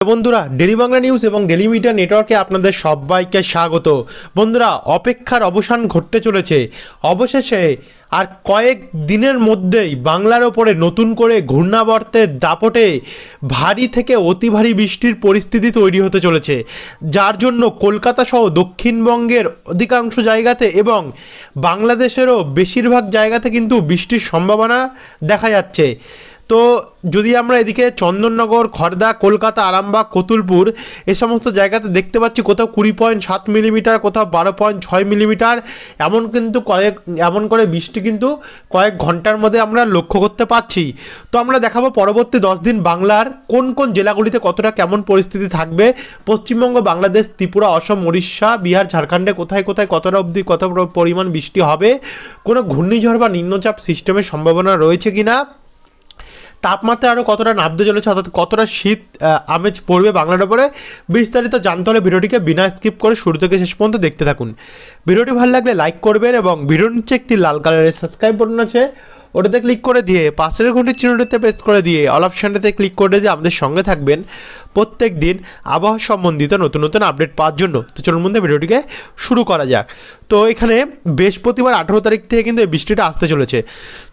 বন্ধুরা daily Bangla news এবং daily media নেটওয়ার্কে আপনাদের সবাইকে স্বাগত। বন্ধুরা, অপেক্ষার অবসান ঘটতে চলেছে। অবশেষে আর কয়েক দিনের মধ্যেই বাংলার ওপরে নতুন করে ঘূর্ণাবর্তের দাপটে ভারী থেকে অতি ভারী বৃষ্টির পরিস্থিতি তৈরি হতে চলেছে। যার জন্য কলকাতা সহ দক্ষিণবঙ্গের অধিকাংশ জায়গাতে এবং বাংলাদেশেরও বেশিরভাগ জায়গাতে কিন্তু বৃষ্টির সম্ভাবনা দেখা যাচ্ছে। তো যদি আমরা এদিকে চন্দননগর খড়দা কলকাতা, আরামবাগ, কতুলপুর এ সমস্ত জায়গাতে দেখতে পাচ্ছি কোথাও কুড়ি পয়েন্ট সাত মিলিমিটার, কোথাও বারো পয়েন্ট ছয় মিলিমিটার, এমন কিন্তু কয়েক, এমন করে বৃষ্টি কিন্তু কয়েক ঘণ্টার মধ্যে আমরা লক্ষ্য করতে পারছি তো আমরা দেখাবো পরবর্তী দশ দিন বাংলার কোন কোন জেলাগুলিতে কতটা কেমন পরিস্থিতি থাকবে। পশ্চিমবঙ্গ, বাংলাদেশ, ত্রিপুরা, অসম, উড়িষ্যা, বিহার, ঝাড়খণ্ডে কোথায় কোথায় কতটা অবধি কত পরিমাণ বৃষ্টি হবে, কোনো ঘূর্ণিঝড় বা নিম্নচাপ সিস্টেমের সম্ভাবনা রয়েছে কিনা তাপমাত্রা আরও কতটা নামতে চলেছে অর্থাৎ কতটা শীত আমেজ পড়বে বাংলার ওপরে বিস্তারিত জানতে হলে ভিডিওটিকে বিনা স্কিপ করে শুরু থেকে শেষ পর্যন্ত দেখতে থাকুন। ভিডিওটি ভালো লাগলে লাইক করবেন এবং ভিডিওর নিচে একটি লাল কালারের সাবস্ক্রাইব বাটন আছে, ওটাতে ক্লিক করে দিয়ে পাশের ঘন্টির চিহ্নটিতে প্রেস করে দিয়ে অল অপশানটাতে ক্লিক করে দিয়ে আমাদের সঙ্গে থাকবেন। প্রত্যেক দিন আবহাওয়া সম্বন্ধিত নতুন নতুন আপডেট পাওয়ার জন্য। তো চলুন মধ্যে ভিডিওটিকে শুরু করা যাক। তো এখানে বৃহস্পতিবার আঠেরো তারিখ থেকে কিন্তু এই বৃষ্টিটা আসতে চলেছে।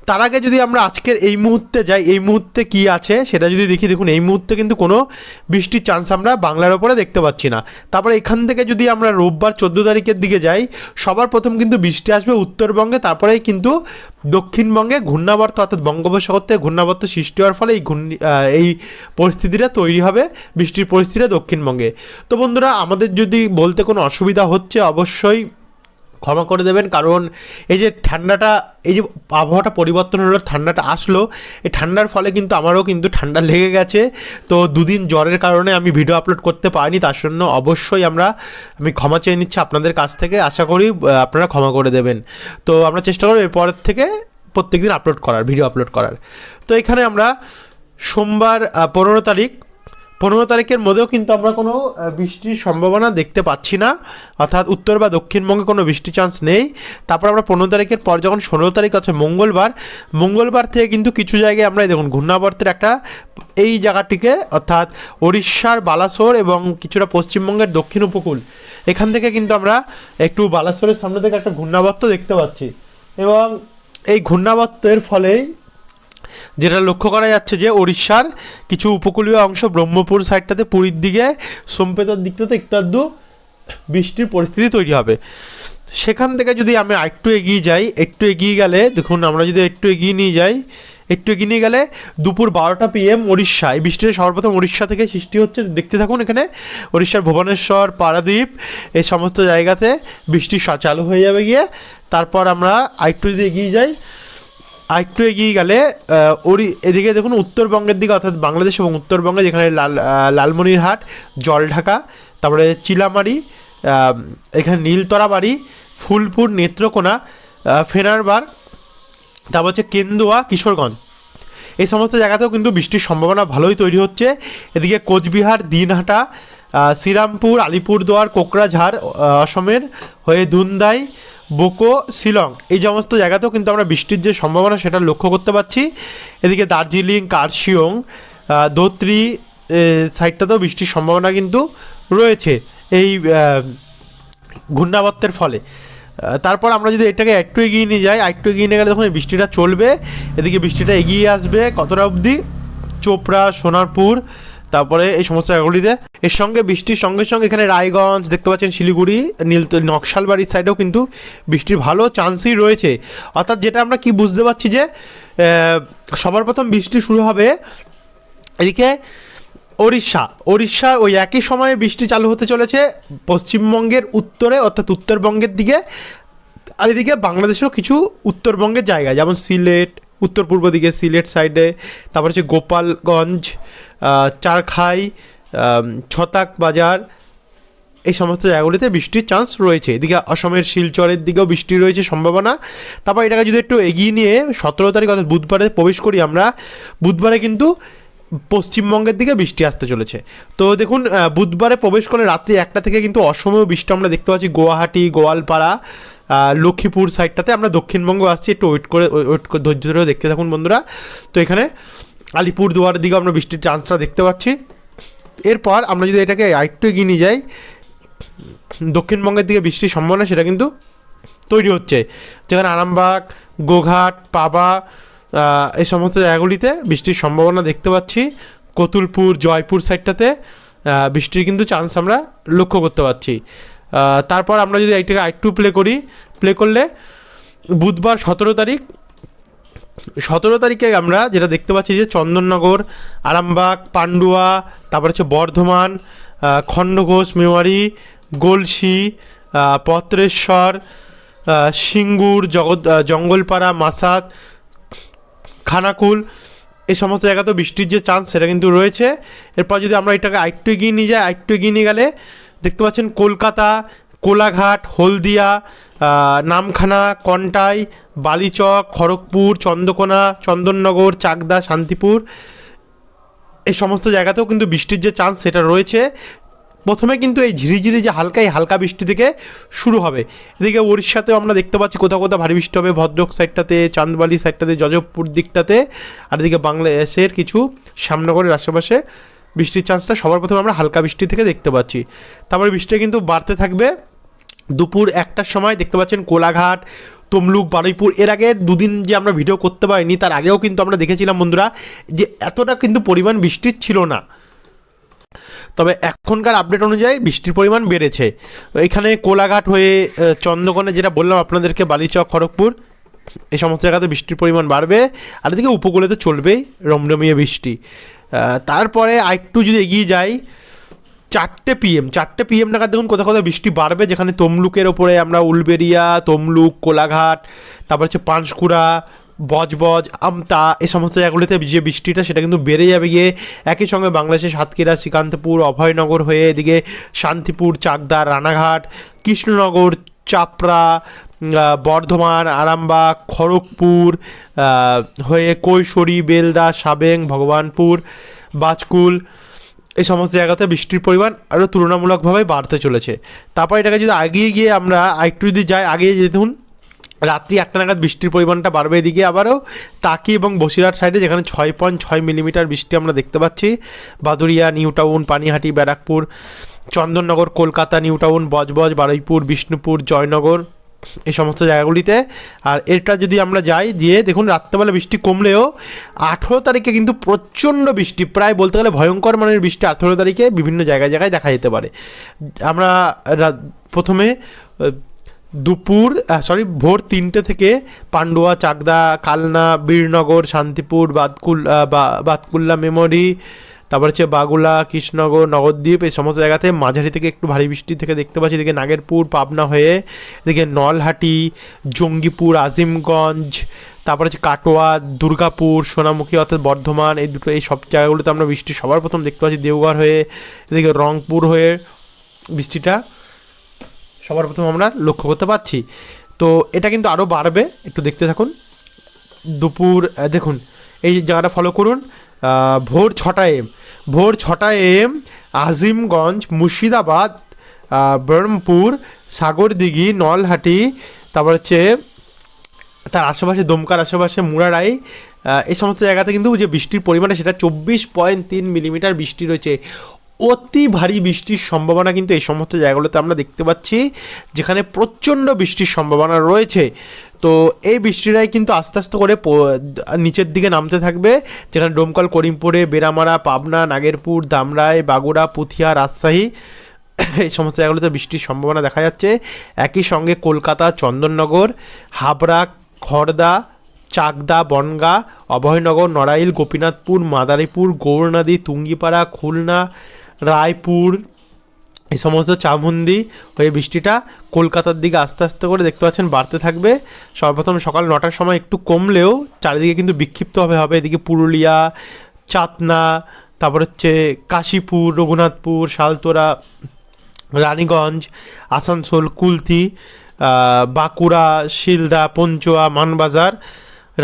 তার আগে যদি আমরা আজকের এই মুহূর্তে যাই, এই মুহূর্তে কি আছে সেটা যদি দেখি, দেখুন এই মুহূর্তে কিন্তু কোনো বৃষ্টির চান্স আমরা বাংলার ওপরে দেখতে পাচ্ছি না। তারপরে এখান থেকে যদি আমরা রোববার চোদ্দ তারিখের দিকে যাই, সবার প্রথম কিন্তু বৃষ্টি আসবে উত্তরবঙ্গে, তারপরেই কিন্তু দক্ষিণবঙ্গে ঘূর্ণাবর্ত, অর্থাৎ বঙ্গোপসাগর থেকে ঘূর্ণাবর্ত সৃষ্টি হওয়ার ফলে এই ঘূর্ণি এই পরিস্থিতিটা তৈরি হবে। বৃষ্টির পরিস্থিতি দক্ষিণবঙ্গে। তো বন্ধুরা, আমাদের যদি বলতে কোনো অসুবিধা হচ্ছে, অবশ্যই ক্ষমা করে দেবেন। কারণ এই যে ঠান্ডাটা, এই যে আবহাওয়াটা পরিবর্তন হলো, ঠান্ডাটা আসলো, এই ঠান্ডার ফলে কিন্তু আমারও কিন্তু ঠান্ডা লেগে গেছে। তো দুদিন জ্বরের কারণে আমি ভিডিও আপলোড করতে পারিনি, তার জন্য অবশ্যই আমরা, আমি ক্ষমা চেয়ে নিচ্ছি আপনাদের কাছ থেকে। আশা করি আপনারা ক্ষমা করে দেবেন। তো আমরা চেষ্টা করব এরপরের থেকে প্রত্যেক দিন আপলোড করার, ভিডিও আপলোড করার। তো এখানে আমরা সোমবার পনেরো তারিখ পনেরো তারিখের মধ্যেও কিন্তু আমরা কোনো বৃষ্টির সম্ভাবনা দেখতে পাচ্ছি না। অর্থাৎ উত্তর বা দক্ষিণবঙ্গে কোনো বৃষ্টি চান্স নেই। তারপর আমরা পনেরো তারিখের পর যখন ষোলো তারিখ আছে মঙ্গলবার মঙ্গলবার থেকে কিন্তু কিছু জায়গায় আমরা দেখুন ঘূর্ণাবর্তের একটা, এই জায়গাটিকে অর্থাৎ উড়িষ্যার বালাসোর এবং কিছুটা পশ্চিমবঙ্গের দক্ষিণ উপকূল, এখান থেকে কিন্তু আমরা একটু বালাসোরের সামনে থেকে একটা ঘূর্ণাবর্ত দেখতে পাচ্ছি। এবং এই ঘূর্ণাবর্তের ফলেই যেটা লক্ষ্য করা যাচ্ছে যে উড়িষ্যার কিছু উপকূলীয় অংশ ব্রহ্মপুর সাইডটাতে পুরীর দিকে, সোমপেতার দিকটাতে একটু আধটু বৃষ্টির পরিস্থিতি তৈরি হবে। সেখান থেকে যদি আমি একটু এগিয়ে যাই, একটু এগিয়ে গেলে, দেখুন আমরা যদি একটু এগিয়ে নিয়ে যাই, একটু এগিয়ে নিয়ে গেলে দুপুর বারোটা পিএম উড়িষ্যা এই বৃষ্টিটা সর্বপ্রথম উড়িষ্যা থেকে সৃষ্টি হচ্ছে, দেখতে থাকুন এখানে উড়িষ্যার ভুবনেশ্বর, পারাদ্বীপ, এই সমস্ত জায়গাতে বৃষ্টি চালু হয়ে যাবে গিয়ে। তারপর আমরা আরেকটু যদি এগিয়ে যাই আরেকটু এগিয়ে গেলে ওরি, এদিকে দেখুন উত্তরবঙ্গের দিকে, অর্থাৎ বাংলাদেশ এবং উত্তরবঙ্গে, যেখানে লাল লালমনিরহাট, জলঢাকা, তারপরে চিলামারি এখানে নীলতরাবাড়ি ফুলপুর, নেত্রকোনা ফেনারবার তারপর হচ্ছে কেন্দুয়া, কিশোরগঞ্জ। এই সমস্ত জায়গাতেও কিন্তু বৃষ্টির সম্ভাবনা ভালোই তৈরি হচ্ছে। এদিকে কোচবিহার, দিনহাটা শ্রীরামপুর, আলিপুরদুয়ার, কোকরাঝাড় অসমের হয়ে দুন্দাই বোকো শিলং। এই সমস্ত জায়গাতেও কিন্তু আমরা বৃষ্টির যে সম্ভাবনা সেটা লক্ষ্য করতে পারছি। এদিকে দার্জিলিং কার্শিয়ং ধোত্রি সাইডটাতেও বৃষ্টির সম্ভাবনা কিন্তু রয়েছে এই আহ, ঘূর্ণাবর্তের ফলে। তারপর আমরা যদি এটাকে একটু এগিয়ে নিয়ে যাই একটু এগিয়ে নিয়ে গেলে তখন বৃষ্টিটা চলবে। এদিকে বৃষ্টিটা এগিয়ে আসবে কতটা অবধি? চোপড়া সোনারপুর তারপরে এই সমস্ত জায়গাগুলিতে। এর সঙ্গে বৃষ্টির সঙ্গে সঙ্গে এখানে রায়গঞ্জ দেখতে পাচ্ছেন শিলিগুড়ি, নীল নকশালবাড়ির সাইডেও কিন্তু বৃষ্টির ভালো চান্সই রয়েছে। অর্থাৎ যেটা আমরা কি বুঝতে পারছি যে সবার প্রথম বৃষ্টি শুরু হবে এদিকে ওড়িশা। ওড়িশার ওই একই সময়ে বৃষ্টি চালু হতে চলেছে পশ্চিমবঙ্গের উত্তরে, অর্থাৎ উত্তরবঙ্গের দিকে। আর এদিকে বাংলাদেশেরও কিছু উত্তরবঙ্গের জায়গা যেমন সিলেট উত্তর পূর্ব দিকে সিলেট সাইডে তারপর হচ্ছে গোপালগঞ্জ চারখাই ছতাক বাজার, এই সমস্ত জায়গাগুলিতে বৃষ্টির চান্স রয়েছে। এদিকে অসমের শিলচরের দিকেও বৃষ্টি রয়েছে সম্ভাবনা। তারপর এটাকে যদি একটু এগিয়ে নিয়ে সতেরো তারিখ অর্থাৎ বুধবারে প্রবেশ করি আমরা, বুধবারে কিন্তু পশ্চিমবঙ্গের দিকে বৃষ্টি আসতে চলেছে। তো দেখুন বুধবারে প্রবেশ করে রাত্রি একটা থেকে কিন্তু অসমেও বৃষ্টি আমরা দেখতে পাচ্ছি। গুয়াহাটি, গোয়ালপাড়া লক্ষ্মীপুর সাইডটাতে আমরা দক্ষিণবঙ্গ আসছি। একটু ওয়েট করে ওয়েট করে ধৈর্য ধরে দেখতে থাকুন বন্ধুরা। তো এখানে আলিপুর দুয়ারের দিকে আমরা বৃষ্টির চান্সটা দেখতে পাচ্ছি। এরপর আমরা যদি এটাকে আরেকটু এগিয়ে নিয়ে যাই, দক্ষিণবঙ্গের দিকে বৃষ্টির সম্ভাবনা সেটা কিন্তু তৈরি হচ্ছে। যেখানে আরামবাগ, গোঘাট, পাবা এই সমস্ত জায়গাগুলিতে বৃষ্টির সম্ভাবনা দেখতে পাচ্ছি। কতুলপুর, জয়পুর সাইডটাতে বৃষ্টির কিন্তু চান্স আমরা লক্ষ্য করতে পারছি। তারপর আমরা যদি এইটাকে আরেকটু প্লে করি প্লে করলে বুধবার সতেরো তারিখ, সতেরো তারিখে আমরা যেটা দেখতে পাচ্ছি যে চন্দননগর, আরামবাগ, পান্ডুয়া, তারপর হচ্ছে বর্ধমান খণ্ডঘোষ মেওয়ারি গলসি পত্রেশ্বর সিঙ্গুর, জগৎ জঙ্গলপাড়া, মাসাদ, খানাকুল, এই সমস্ত জায়গাতেও বৃষ্টির যে চান্স সেটা কিন্তু রয়েছে। এরপর যদি আমরা এটাকে আরেকটু এগিয়ে নিয়ে যাই, আরেকটু এগিয়ে নিয়ে গেলে দেখতে পাচ্ছেন কলকাতা, কোলাঘাট, হলদিয়া নামখানা, কন্টাই, বালিচক, খড়গপুর, চন্দ্রকোনা, চন্দননগর, চাকদা, শান্তিপুর। এই সমস্ত জায়গাতেও কিন্তু বৃষ্টির যে চান্স সেটা রয়েছে। প্রথমে কিন্তু এই ঝিরিঝিরি যে হালকা, এই হালকা বৃষ্টি থেকে শুরু হবে। এদিকে উড়িষ্যাতেও আমরা দেখতে পাচ্ছি কোথাও কোথাও ভারী বৃষ্টি হবে। ভদ্রক সাইডটাতে, চাঁদবালি সাইডটাতে যজবপুর দিকটাতে, আর এদিকে বাংলাদেশের কিছু শ্যামনগরের আশেপাশে বৃষ্টির চান্সটা সবার প্রথমে আমরা হালকা বৃষ্টি থেকে দেখতে পাচ্ছি। তারপরে বৃষ্টি কিন্তু বাড়তে থাকবে। দুপুর একটার সময় দেখতে পাচ্ছেন কোলাঘাট তমলুক বারুইপুর। এর আগে দুদিন যে আমরা ভিডিও করতে পারিনি তার আগেও কিন্তু আমরা দেখেছিলাম বন্ধুরা যে এতটা কিন্তু পরিমাণ বৃষ্টির ছিল না। তবে এখনকার আপডেট অনুযায়ী বৃষ্টির পরিমাণ বেড়েছে। এখানে কোলাঘাট হয়ে আহ, চন্দ্রকোনা যেটা বললাম আপনাদেরকে বালিচক খড়গপুর এই সমস্ত জায়গাতে বৃষ্টির পরিমাণ বাড়বে। আর এদিকে উপকূলে তো চলবেই রমরমিয়ে বৃষ্টি। তারপরে আরেকটু যদি এগিয়ে যাই, চারটে পিএম চারটে পিএম নাগাদ দেখুন কোথাও কোথাও বৃষ্টি বাড়বে, যেখানে তমলুকের ওপরে আমরা উলবেরিয়া তমলুক, কোলাঘাট, তারপর হচ্ছে পাঁশকুড়া, বজবজ, আমতা এই সমস্ত জায়গাগুলিতে যে বৃষ্টিটা সেটা কিন্তু বেড়ে যাবে গিয়ে। একই সঙ্গে বাংলাদেশের সাতক্ষীরা, শ্রীকান্তপুর, অভয়নগর হয়ে এদিকে শান্তিপুর চাকদা রানাঘাট, কৃষ্ণনগর, চাপড়া বর্ধমান, আরামবাগ, খড়গপুর হয়ে কৈশোরী, বেলদা, সাবেং, ভগবানপুর, বাজকুল, এই সমস্ত জায়গাতে বৃষ্টির পরিমাণ আরও তুলনামূলকভাবে বাড়তে চলেছে। তারপর এটাকে যদি আগিয়ে গিয়ে আমরা আরেকটু যদি যাই আগিয়ে দেখুন, রাত্রি একটা নাগাদ বৃষ্টির পরিমাণটা বাড়বে এদিকে আবারও। তাকি এবং বসিরহাট সাইডে যেখানে ছয় পয়েন্ট ছয় মিলিমিটার বৃষ্টি আমরা দেখতে পাচ্ছি। Baduria new town Panihati, Barrackpore, Chandannagar, Kolkata new town Budge Budge, Baruipur, Bishnupur, Joynagar এই সমস্ত জায়গাগুলিতে। আর এটা যদি আমরা যাই দিয়ে দেখুন রাত্রেবেলা বৃষ্টি কমলেও আঠেরো তারিখে কিন্তু প্রচণ্ড বৃষ্টি, প্রায় বলতে গেলে ভয়ঙ্কর মানের বৃষ্টি আঠেরো তারিখে বিভিন্ন জায়গায় জায়গায় দেখা যেতে পারে। আমরা প্রথমে দুপুর সরি ভোর তিনটে থেকে পান্ডুয়া, চাকদা, কালনা, বীরনগর, শান্তিপুর, বাতকুল বাতকুল্লা, মেমোরি তারপর হচ্ছে বাগুলা কৃষ্ণনগর নগরদ্বীপ এই সমস্ত জায়গাতে মাঝারি থেকে একটু ভারী বৃষ্টি থেকে দেখতে পাচ্ছি। এদিকে নাগেরপুর, পাবনা হয়ে এদিকে নলহাটি, জঙ্গিপুর, আজিমগঞ্জ, তারপর হচ্ছে কাটোয়া, দুর্গাপুর, সোনামুখী অর্থাৎ বর্ধমান, এই দুটো, এই সব জায়গাগুলোতে আমরা বৃষ্টি সবার প্রথম দেখতে পাচ্ছি। দেওঘর হয়ে এদিকে রংপুর হয়ে বৃষ্টিটা সবার প্রথম আমরা লক্ষ্য করতে পারছি। তো এটা কিন্তু আরও বাড়বে, একটু দেখতে থাকুন। দুপুর দেখুন, এই জায়গাটা ফলো করুন। ভোর ছটা এম। ভোর ছটা এম, আজিমগঞ্জ, মুর্শিদাবাদ ব্রহ্মপুর, সাগরদিঘি, নলহাটি, তারপর হচ্ছে তার আশেপাশে দমকার আশেপাশে মুরারাই এই সমস্ত জায়গাতে কিন্তু যে বৃষ্টির পরিমাণে সেটা চব্বিশ পয়েন্ট তিন মিলিমিটার বৃষ্টি রয়েছে। অতি ভারী বৃষ্টির সম্ভাবনা কিন্তু এই সমস্ত জায়গাগুলোতে আমরা দেখতে পাচ্ছি, যেখানে প্রচণ্ড বৃষ্টির সম্ভাবনা রয়েছে। তো এই বৃষ্টিটাই কিন্তু আস্তে আস্তে করে নিচের দিকে নামতে থাকবে, যেখানে ডোমকল, করিমপুরে বেরামারা পাবনা, নাগেরপুর, দামরাই বাগুড়া পুথিয়া, রাজশাহী এই সমস্ত জায়গাগুলোতে বৃষ্টির সম্ভাবনা দেখা যাচ্ছে। একই সঙ্গে কলকাতা, চন্দননগর, হাবড়া খড়দা চাকদা, বনগা, অভয়নগর, নড়াইল, গোপীনাথপুর, মাদারীপুর, গৌরনদী, তুঙ্গিপাড়া, খুলনা রায়পুর, এই সমস্ত চামুন্দি হয়ে বৃষ্টিটা কলকাতার দিকে আস্তে আস্তে করে দেখতে পাচ্ছেন বাড়তে থাকবে। সর্বপ্রথম সকাল নটার সময় একটু কমলেও চারিদিকে কিন্তু বিক্ষিপ্তভাবে হবে। এদিকে পুরুলিয়া, চাতনা, তারপর হচ্ছে কাশীপুর, রঘুনাথপুর, শালতোরা, রানীগঞ্জ, আসানসোল কুলতি বাঁকুড়া, শিলদা, পঞ্চুয়া, মানবাজার,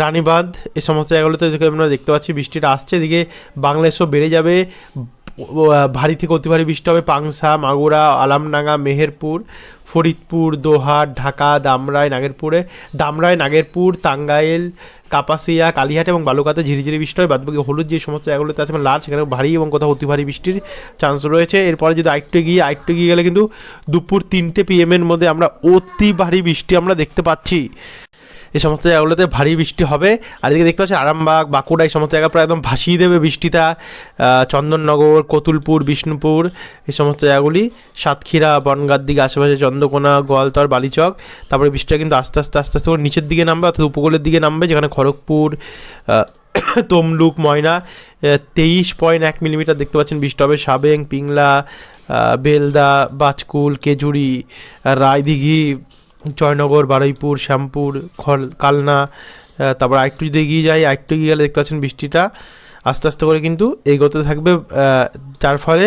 রানীবাঁধ এই সমস্ত জায়গাগুলোতে আমরা দেখতে পাচ্ছি বৃষ্টিটা আসছে। এদিকে বাংলাদেশও বেড়ে যাবে। ভারী থেকে অতি ভারী বৃষ্টি হবে পাংসা, মাগুরা আলামডাঙ্গা মেহেরপুর, ফরিদপুর, দোহার, ঢাকা, দামরাই, নাগেরপুরে। দামরাই, নাগেরপুর, টাঙ্গাইল, কাপাসিয়া, কালিহাট এবং বালুকাতে ঝিরিঝিরি বৃষ্টি হয়। বাদবাকি হলুদ যে সমস্ত জায়গাগুলোতে আছে মানে লাল, সেখানে ভারী এবং কোথাও অতি ভারী বৃষ্টির চান্স রয়েছে। এরপরে যদি আরেকটু গিয়ে আরেকটু গিয়ে গেলে কিন্তু দুপুর তিনটে পিএমের মধ্যে আমরা অতি ভারী বৃষ্টি আমরা দেখতে পাচ্ছি। এই সমস্ত জায়গাগুলোতে ভারী বৃষ্টি হবে। আর এদিকে দেখতে পাচ্ছি আরামবাগ, বাঁকুড়া, এই সমস্ত জায়গা প্রায় একদম ভাসিয়ে দেবে বৃষ্টিটা। চন্দননগর, কতুলপুর, বিষ্ণুপুর, এই সমস্ত জায়গাগুলি। সাতক্ষীরা বনগাঁর দিকে আশেপাশে চন্দ্রকোনা, গোয়ালতর, বালিচক। তারপরে বৃষ্টিটা কিন্তু আস্তে আস্তে আস্তে আস্তে নিচের দিকে নামবে অর্থাৎ উপকূলের দিকে নামবে, যেখানে খড়গপুর তমলুক, ময়না তেইশ পয়েন্ট এক মিলিমিটার দেখতে পাচ্ছেন বৃষ্টি হবে। সাবেং, পিংলা বেলদা, বাজকুল, কেজুরি, রায়দিঘি জয়নগর, বারুইপুর, শ্যামপুর, খল, কালনা তারপর আরেকটু যদি এগিয়ে যাই, আরেকটু এগিয়ে গেলে দেখতে পাচ্ছেন বৃষ্টিটা আস্তে আস্তে করে কিন্তু এগোতে থাকবে যার ফলে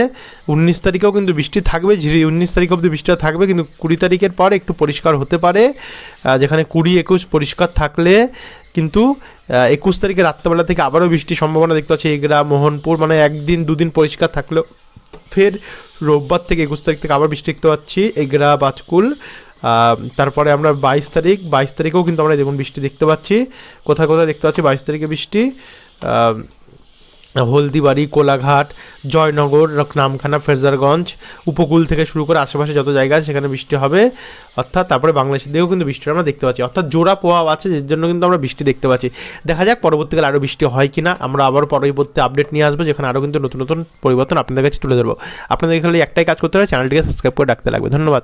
উনিশ তারিখেও কিন্তু বৃষ্টি থাকবে, ঝিরি উনিশ তারিখ অবধি বৃষ্টিটা থাকবে, কিন্তু কুড়ি তারিখের পর একটু পরিষ্কার হতে পারে যেখানে কুড়ি একুশ পরিষ্কার থাকলে কিন্তু একুশ তারিখে রাত্রেবেলা থেকে আবারও বৃষ্টির সম্ভাবনা দেখতে পাচ্ছি, এগরা, মোহনপুর মানে একদিন দুদিন পরিষ্কার থাকলেও ফের রোববার থেকে একুশ তারিখ থেকে আবার বৃষ্টি দেখতে পাচ্ছি, এগরা বাজকুল তারপরে আমরা বাইশ তারিখ, বাইশ তারিখেও কিন্তু আমরা যেমন বৃষ্টি দেখতে পাচ্ছি, কোথায় কোথায় দেখতে পাচ্ছি বাইশ তারিখে বৃষ্টি? হলদিবাড়ি, কোলাঘাট, জয়নগর নামখানা ফেরজারগঞ্জ, উপকূল থেকে শুরু করে আশেপাশে যত জায়গা আছে সেখানে বৃষ্টি হবে। অর্থাৎ তারপরে বাংলাদেশের দিকেও কিন্তু বৃষ্টি আমরা দেখতে পাচ্ছি। অর্থাৎ জোড়া প্রভাব আছে, যার জন্য কিন্তু আমরা বৃষ্টি দেখতে পাচ্ছি। দেখা যাক পরবর্তীকালে আরও বৃষ্টি হয় কি না আমরা আবার পরবর্তী আপডেট নিয়ে আসব, যেখানে আরও কিন্তু নতুন নতুন পরিবর্তন আপনাদের কাছে তুলে ধরবো। আপনাদের খালি একটাই কাজ করতে হবে, চ্যানেলটিকে সাবস্ক্রাইব করে রাখতে লাগবে। ধন্যবাদ।